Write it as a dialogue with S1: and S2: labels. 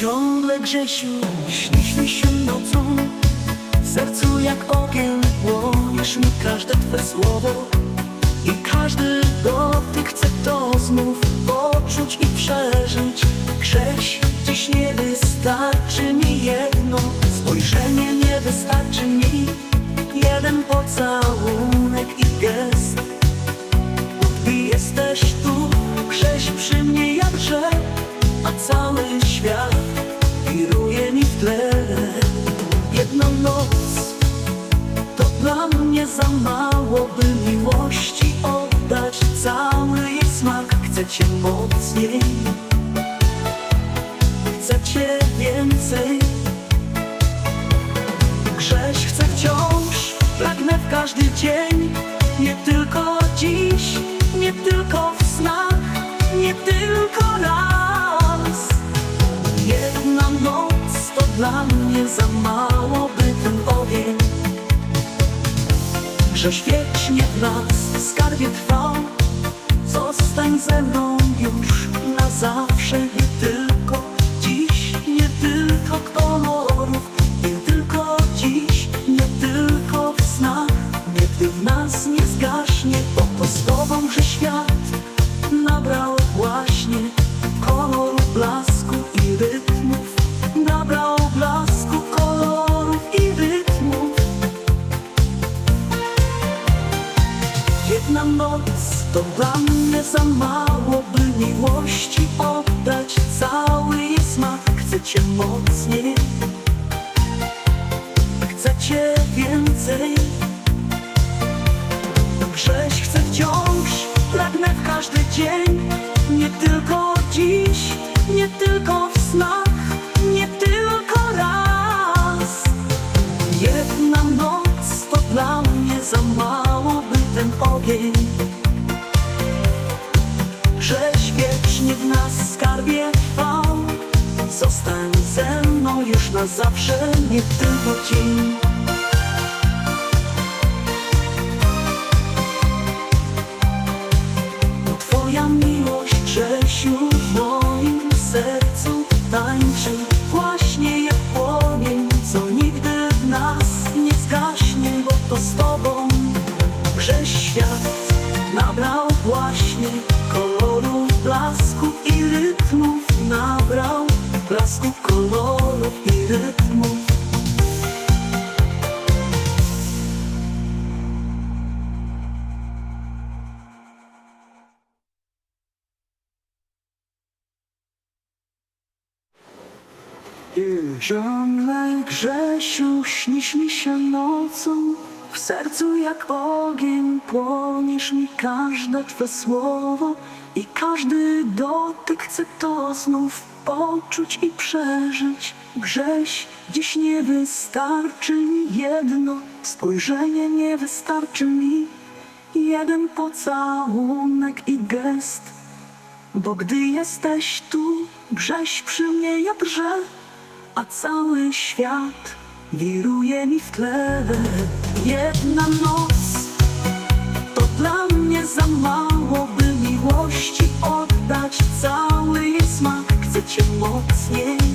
S1: Ciągle Grzesiu, śnisz mi się nocą. W sercu jak ogień płoniesz mi każde Twe słowo. I każdy dotyk chcę to znów poczuć i przeżyć. Grześ, dziś nie wystarczy mi jedno. Spojrzenie nie wystarczy mi. Jeden pocałunek cię mocniej. Chcę cię więcej. Grześ chcę wciąż, pragnę w każdy dzień. Nie tylko dziś, nie tylko w snach Nie tylko raz. Jedna noc to dla mnie za mało, by ten ogień Grześ wiecznie w nas, skarbie trwał Zostań ze mną już na zawsze Jedna noc to dla mnie za mało, by miłości oddać cały jej smak. Chcę cię mocniej, chcę cię więcej. Grześ chcę wciąż, pragnę w każdy dzień, Żeś wiecznie w nas skarbie trwał Zostań ze mną już na zawsze, nie tylko dzień koloru i rytmów ciągle Grzesiu śnisz mi się nocą. W sercu jak ogień płoniesz mi każde Twe słowo I każdy dotyk chcę to znów poczuć i przeżyć Grześ, dziś nie wystarczy mi jedno Spojrzenie nie wystarczy mi Jeden pocałunek i gest bo gdy jesteś tu, grześ przy mnie jak drzew, a cały świat wiruje mi w tle. Jedna noc to dla mnie za mało, by miłości oddać cały jej smak. Chcę cię mocniej,